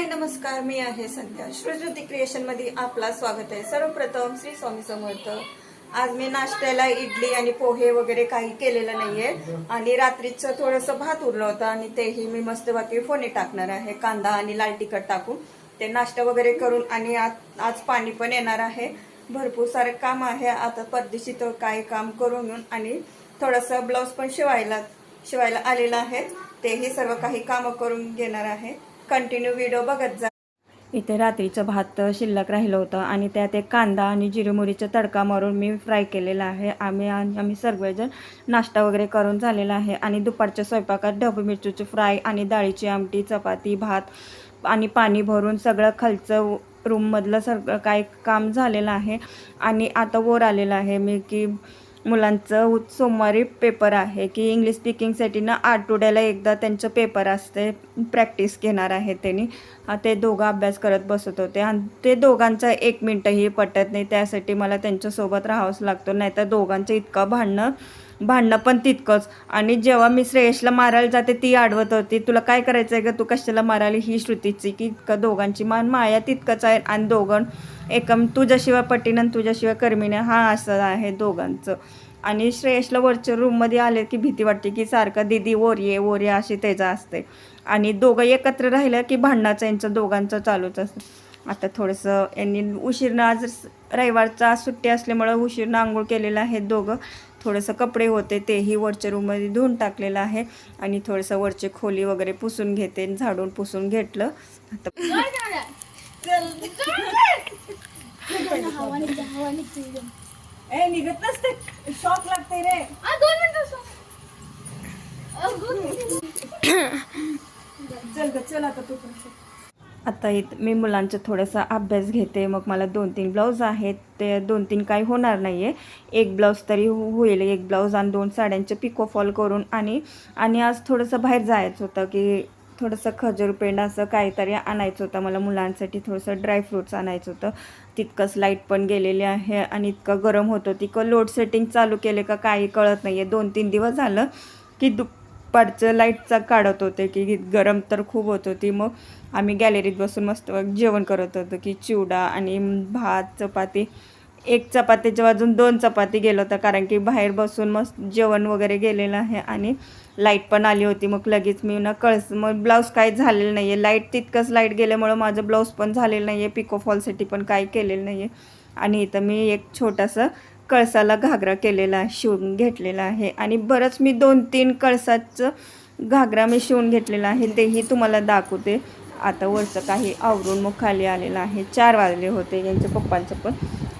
हाय नमस्कार. मी आहे संध्या. श्रुती क्रिएशनमध्ये आपला स्वागत आहे. सर्वप्रथम श्री स्वामी समर्थ. आज मी नाश्त्याला इडली आणि पोहे वगैरे काही केलेलं नाहीये. आणि रात्रीचं थोडंसं भात उरलं होतं आणि तेही मी मस्त बाकी फोने टाकणार आहे. कांदा आणि लाल तिखट टाकून ते नाश्ता वगैरे करून आणि आज आज पाणी पण येणार आहे. भरपूर सारे काम आहे. आता परदेशी तर काही काम करून घेऊन आणि थोडंसं ब्लाऊज पण शिवायला शिवायला आलेलं आहे. तेही सर्व काही कामं करून घेणार आहे. कंटिन्यू व्हिडिओ बघत जा. इथे रात्रीचं भात शिल्लक राहिलं होतं आणि त्यात एक कांदा आणि जिरे तडका मारून मी फ्राय केलेला आहे. आम्ही आणि आम्ही सर्वजण नाश्ता वगैरे करून झालेला आहे आणि दुपारच्या स्वयंपाकात ढबू मिरचीची फ्राय आणि डाळीची आमटी चपाती भात आणि पाणी भरून सगळं खालचं रूममधलं सगळं काय काम झालेलं आहे. आणि आता वर आलेलं आहे मी की मुलांचं सोमवारी पेपर आहे की इंग्लिश स्पीकिंगसाठी ना आठवड्याला एकदा त्यांचं पेपर असते. प्रॅक्टिस घेणार आहे त्यांनी. ते दोघं अभ्यास करत बसत होते. आणि ते दोघांचा एक मिनटंही पटत नाही. त्यासाठी मला त्यांच्यासोबत राहावंच लागतो. नाहीतर दोघांचं इतकं भांडणं भांडणं पण तितकंच. आणि जेव्हा मी श्रेयसला मारायला जाते ती आडवत होती तुला काय करायचं आहे का तू कशाला मारायला ही श्रुतीची? की इतकं दोघांची मान माया तितकंच आहे आणि दोघं एकम तुझ्याशिवाय पटीन आणि तुझ्याशिवाय कर्मीने हा असं आहे दोघांचं. आणि श्रेयसला वरच्या रूममध्ये आले की भीती वाटते की सारखं दिदी ओरिये ओरिये अशी त्याचं असते. आणि दोघं एकत्र राहिलं की भांडणाचं यांचं दोघांचं चालूच असतं. आता थोडंसं यांनी उशीरनं आज रविवारचा सुट्टी असल्यामुळं उशीरनं आंघोळ केलेलं आहे दोघं. थोडंसं कपडे होते तेही वरच्या रूममध्ये धुवून टाकलेलं आहे. आणि थोडंसं वरचे खोली वगैरे पुसून घेते झाडून पुसून घेतलं. आता ए निघत नसते. शॉक लागते रे. चल चल आता तू पण आता इथं मी मुलांचा थोडासा अभ्यास घेते मग मला दोन तीन ब्लाऊज आहेत ते दोन तीन काही होणार नाही आहे एक ब्लाऊज तरी हो-, होईल एक ब्लाऊज आणि दोन साड्यांचे पिको फॉल करून आणि आणि आज थोडंसं बाहेर जायचं होतं की थोडंसं खजूर पेंड असं काहीतरी आणायचं होतं. मला मुलांसाठी थोडंसं ड्रायफ्रूट्स आणायचं होतं. तितकंच लाइट पण गेलेली आहे आणि इतकं गरम होतं. तितकं लोड सेटिंग चालू केले का काही कळत नाही आहे दोन तीन दिवस झालं की दुपारचं लाईटचा काढत होते की गरम तर खूप होत होती. मग आम्ही गॅलरीत बसून मस्त जेवण करत होतो की चिवडा आणि भात चपाती. एक चपातीच्या बाजून दोन चपाती गेलं होतं कारण की बाहेर बसून मस्त जेवण वगैरे गेलेलं आहे आणि लाइट पण आली होती. मग लगेच मी ना कळस मग ब्लाऊज काय झालेलं नाही आहे लाइट तितकंच लाइट गेल्यामुळं माझं ब्लाऊज पण झालेलं नाही आहे पिको फॉलसाठी पण काही केलेलं नाही आहे आणि इथं मी एक छोटासा कळसाला घागरा केलेला आहे शिवून घेतलेला आहे. आणि बरंच मी दोन तीन कळसाचं घागरा मी शिवून घेतलेला आहे तेही तुम्हाला दाखवते. आता वरचं काही आवरून मग खाली आलेलं आहे. चार वाजले होते यांच्या पप्पांचं पण.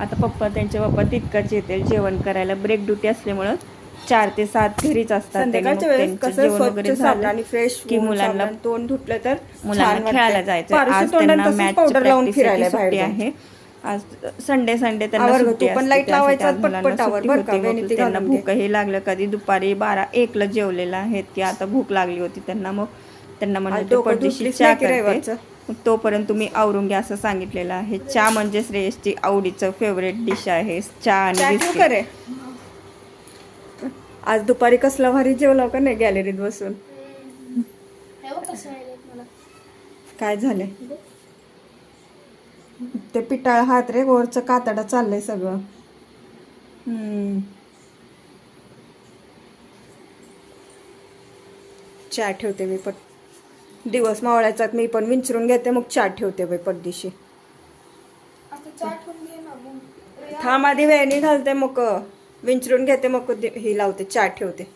आता पप्पा त्यांचे पप्पा तितकंच येतील जेवण करायला. ब्रेक ड्युटी असल्यामुळं चार ते सात घरीच असतात आणि फ्रेश की मुलांना तोंड धुतलं तर मुलांना खेळायला जायचं आज त्यांना मॅच. आहे. आज संडे संडे त्यांना सुट्टी तू पण. लाइट लावायचं त्यांना. भूकही लागलं कधी दुपारी बारा एकला जेवलेलं आहेत की आता भूक लागली होती त्यांना मग त्यांना म्हणलं चहा करते. तोपर्यंत तुम्ही आवरून घ्या असं सांगितलेलं आहे. चहा म्हणजे श्रेयसची आवडीचं फेवरेट डिश आहे. चहा चहा आणि आज दुपारी कसला भारी जेवला का नाही गॅलरीत बसून? काय झालंय? ते पिटाळ हात रे वरचं कातडा चाललंय सगळं. हम्म. चहा ठेवते मी पट दिवस मावळ्याचा मी पण विंचरून घेते मग चहा ठेवते बाई पटदिशी थांब आधी वेणी घालते मग विंचरून घेते मग दि- ही लावते चहा ठेवते.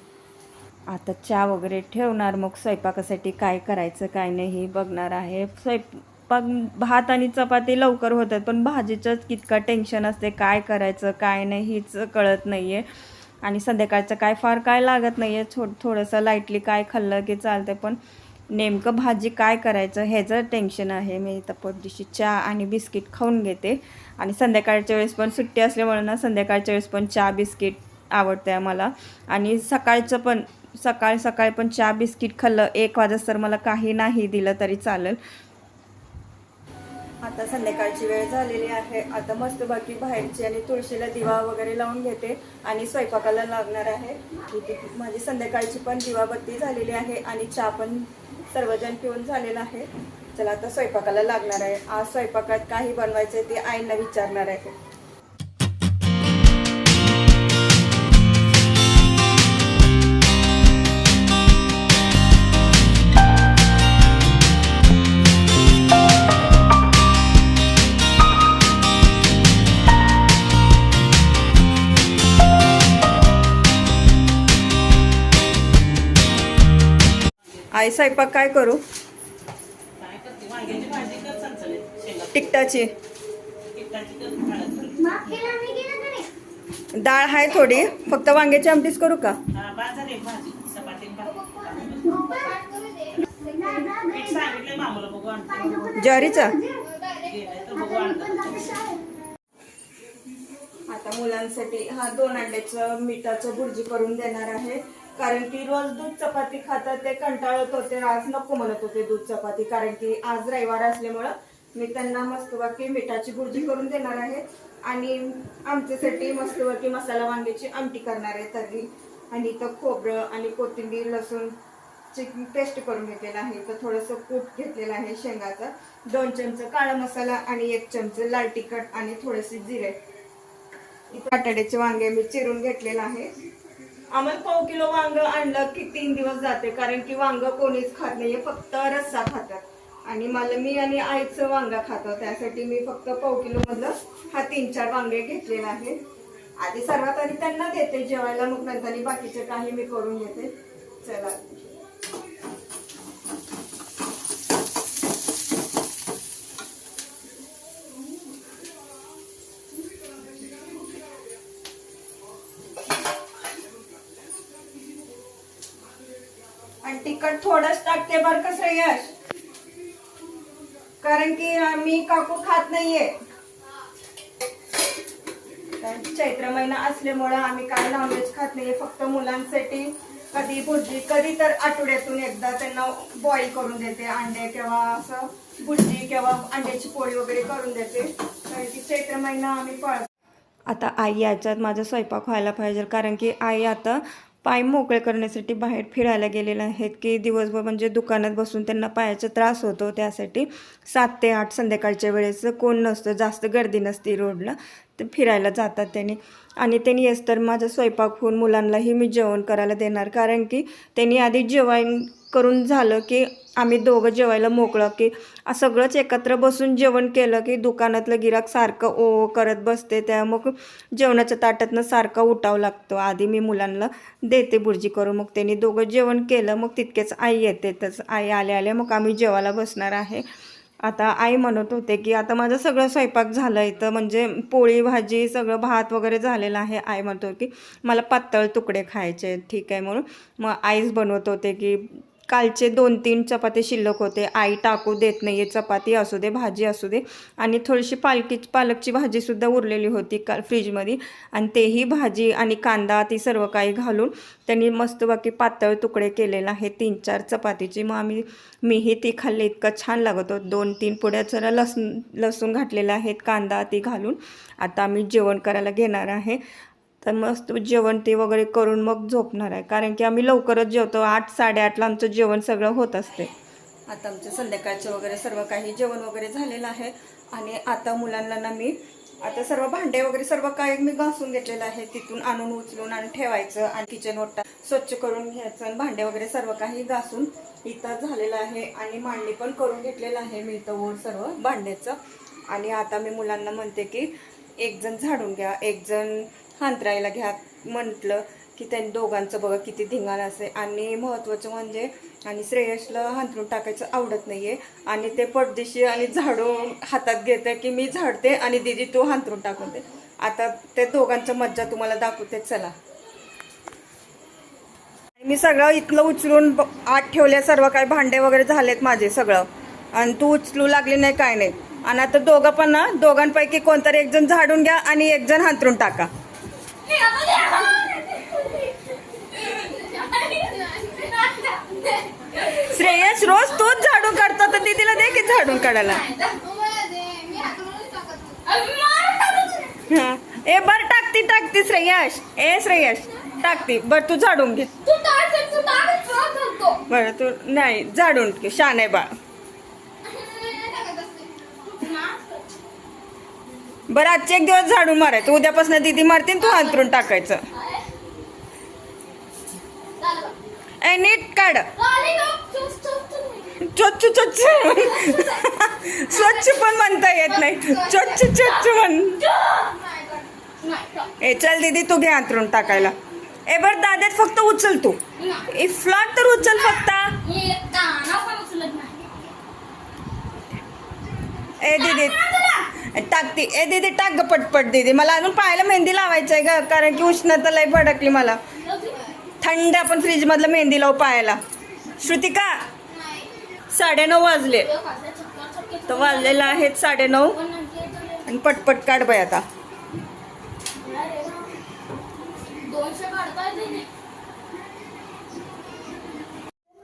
आता चहा वगैरे ठेवणार मग स्वयंपाकासाठी काय करायचं काय नाही हे बघणार आहे. पण भात आणि चपाती लवकर होतात पण भाजीचंच कितकं टेन्शन असते काय करायचं काय नाही हीच कळत नाही आहे आणि संध्याकाळचं काय फार काय लागत नाही आहे छो थोडंसं लाईटली काय खाल्लं की चालतं पण नेमकं भाजी काय करायचं ह्याचं टेन्शन आहे. मी इथं पटदिशी चहा आणि बिस्किट खाऊन घेते. आणि संध्याकाळच्या वेळेस पण सुट्टी असल्यामुळे ना संध्याकाळच्या वेळेस पण चहा बिस्किट आवडते मला आणि सकाळचं पण सकाळ सकाळी पण चहा बिस्किट खाल्लं एक वाजता तर मला काही नाही दिलं तरी चालेल. आता संध्याकाळची वेळ झालेली आहे. आता मस्त बाकी बाहेरची आणि तुळशीला दिवा वगैरे लावून घेते आणि स्वयंपाकाला लागणार आहे. माझी संध्याकाळची पण दिवाबत्ती झालेली आहे आणि चहा पण सर्वजण पिऊन झालेला आहे. चला आता स्वयंपाकाला लागणार आहे. आज स्वयंपाकात काही बनवायचं आहे ते आईंना विचारणार आहे. आई स्वयंपाक काय करू? टिकटाची डाळ आहे थोडी. फक्त वांग्याची आमटीच करू का? ज्वारीचा? आता मुलांसाठी हा दोन अंड्याचं मिठाचं भुर्जी करून देणार आहे. कारण की रोज दूध चपाती खातात ते कंटाळत होते आज नको म्हणत होते दूध चपाती. कारण की आज रविवार असल्यामुळं मी त्यांना मस्तवाकी मिठाची भुर्जी करून देणार आहे. आणि आमच्यासाठी मस्तवाकी मसाला वांग्याची आमटी करणार आहे तरी आणि इथं खोबरं आणि कोथिंबीर लसूण चिकन पेस्ट करून घेतलेला आहे. तर थोडंसं कूट घेतलेलं आहे शेंगाचा. दोन चमचं काळा मसाला आणि एक चमचं लाल तिखट आणि थोडेसे जिरे. बटाट्याचे वांगे मी चिरून घेतलेलं आहे. आम्हाला पाव किलो वांग आणलं की तीन दिवस जाते कारण की वांग कोणीच खात नाहीये फक्त रस्सा खातात. आणि मला मी आणि आईचं वांगा खातो त्यासाठी मी फक्त पाव किलो मधलं हा तीन चार वांगे घेतलेला आहे आधी सर्वात आधी त्यांना देते जेवायला मग नंतर बाकीचे काही मी करून घेते. चला आणि तिखट थोडंच टाकते बर कसं यश कारण की मी काकू खात नाहीये. चैत्र महिना असल्यामुळं आम्ही काय नॉनव्हेज खात नाहीये फक्त मुलांसाठी कधी भुर्जी कधी तर आठवड्यातून एकदा त्यांना बॉईल करून देते अंडे किंवा असं भुर्जी किंवा अंड्याची पोळी वगैरे करून देते. कारण की चैत्र महिना आम्ही पाळतो आता आई याच्यात माझा स्वयंपाक व्हायला पाहिजे कारण की आई आता पाय मोकळे करण्यासाठी बाहेर फिरायला गेलेले आहेत की दिवसभर म्हणजे दुकानात बसून त्यांना पायाचा त्रास होतो. त्यासाठी सात ते आठ संध्याकाळच्या वेळेस कोण नसतं जास्त गर्दी नसते रोडला ते फिरायला जातात त्यांनी. आणि त्यांनी येस तर माझा स्वयंपाक होऊन मुलांनाही मी जेवण करायला देणार. कारण की त्यांनी आधी जेवण करून झालं की आम्ही दोघं जेवायला मोकळं की सगळंच एकत्र बसून जेवण केलं की दुकानातलं गिराक सारखं ओ करत बसते. त्या मग जेवणाच्या ताटातनं सारखं उठावं लागतो. आधी मी मुलांना देते बुर्जी करून. मग त्यांनी दोघं जेवण केलं मग तितकेच आई येते. तसं आई आले आले मग आम्ही जेवायला बसणार आहे. आता आई म्हणत होते की आता माझं सगळं स्वयंपाक झालं इथं. म्हणजे पोळी भाजी सगळं भात वगैरे झालेलं आहे. आई म्हणतो की मला पातळ तुकडे खायचे आहेत. ठीक आहे म्हणून. मग आईच बनवत होते की कालचे दोन तीन चपाती शिल्लक होते. आई टाकू देत नाही आहे चपाती असू दे भाजी असू दे. आणि थोडीशी पालकी पालकची भाजीसुद्धा उरलेली होती काल फ्रीजमध्ये. आणि तेही भाजी आणि कांदा ती सर्व काही घालून त्यांनी मस्त बाकी पातळ तुकडे केलेले आहे तीन चार चपातीची. मग आम्ही मीही ती खाल्ली. इतकं छान लागत होतं. दोन तीन पुड्या जरा लसूण लसूण घातलेल्या आहेत. कांदा ती घालून आता आम्ही जेवण करायला घेणार आहे. तर मस्त जेवण ते वगैरे करून मग झोपणार आहे. कारण की आम्ही लवकरच जेवतो. आठ साडेआठला आमचं जेवण सगळं होत असते. आता आमचं संध्याकाळचं वगैरे सर्व काही जेवण वगैरे झालेलं आहे. आणि आता मुलांना ना मी आता सर्व भांडे वगैरे सर्व काही मी घासून घेतलेलं आहे. तिथून आणून उचलून आणि ठेवायचं आणि किचन ओटा स्वच्छ करून घ्यायचं आणि भांडे वगैरे सर्व काही घासून इथं झालेलं आहे. आणि मांडणी पण करून घेतलेलं आहे मी इथं वर सर्व भांड्याचं. आणि आता मी मुलांना म्हणते की एक जण झाडून घ्या. एक जण हांतरायला घ्या. म्हटलं की त्यांनी दोघांचं बघा किती धिंगाण असे आणि महत्त्वाचं म्हणजे आणि श्रेयसला हांतरून टाकायचं आवडत नाही आहे आणि ते पडदिशी आणि झाडू हातात घेते की मी झाडते आणि दिदी तू हांतरून टाकून दे. आता ते दोघांचं मज्जा तुम्हाला दाखवते. चला. मी सगळं इथलं उचलून ब- आत ठेवल्या. सर्व काही भांडे वगैरे झालेत माझे सगळं. आणि तू उचलू लागली नाही काय नाही. आणि आता दोघं पण ना दोघांपैकी कोणतरी एक जण झाडून घ्या आणि एक जण हांतरून टाका. श्रेयस रोज तूच झाडून काढतो तर दीदीला दे की झाडून काढायला? ए बर टाकती टाकती श्रेयस. ए श्रेयस टाकती. बर तू झाडून घे. बर तू नाही झाडून घे. शान आहे बाळ. बरं आजचे एक दिवस झाडू मारायचं. उद्यापासून दिदी मारते तू अंतरून टाकायचं. ए नीट काढ. चोच्च चोच्च. स्वच्छ पण म्हणता येत नाही. चोच्च चोच्च म्हण. ए चल दीदी तू घे अंतरून टाकायला. ए बर दाद्यात फक्त उचल तू. ए फ्लॉट तर उचल फक्त. ए दीदी. टाकते ए दीदी टाक ग पटपट दीदी. मला अजून पाहायला मेहंदी लावायचं आहे ग कारण की उष्णता लय भडकली मला. थंड आपण फ्रीजमधलं मेहंदी लावू पाहायला. श्रुतिका साडेनऊ वाजले. तर वाजलेलं आहेत साडेनऊ. आणि पटपट काढ बाय आता.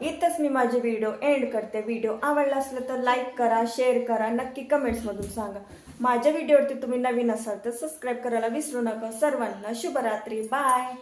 इथंच मी माझे व्हिडिओ एंड करते. व्हिडिओ आवडला असला तर लाईक करा शेअर करा. नक्की कमेंट्समधून सांगा. माझ्या व्हिडिओवरती तुम्ही नवीन असाल तर सबस्क्राईब करायला विसरू नका. सर्वांना शुभरात्री. बाय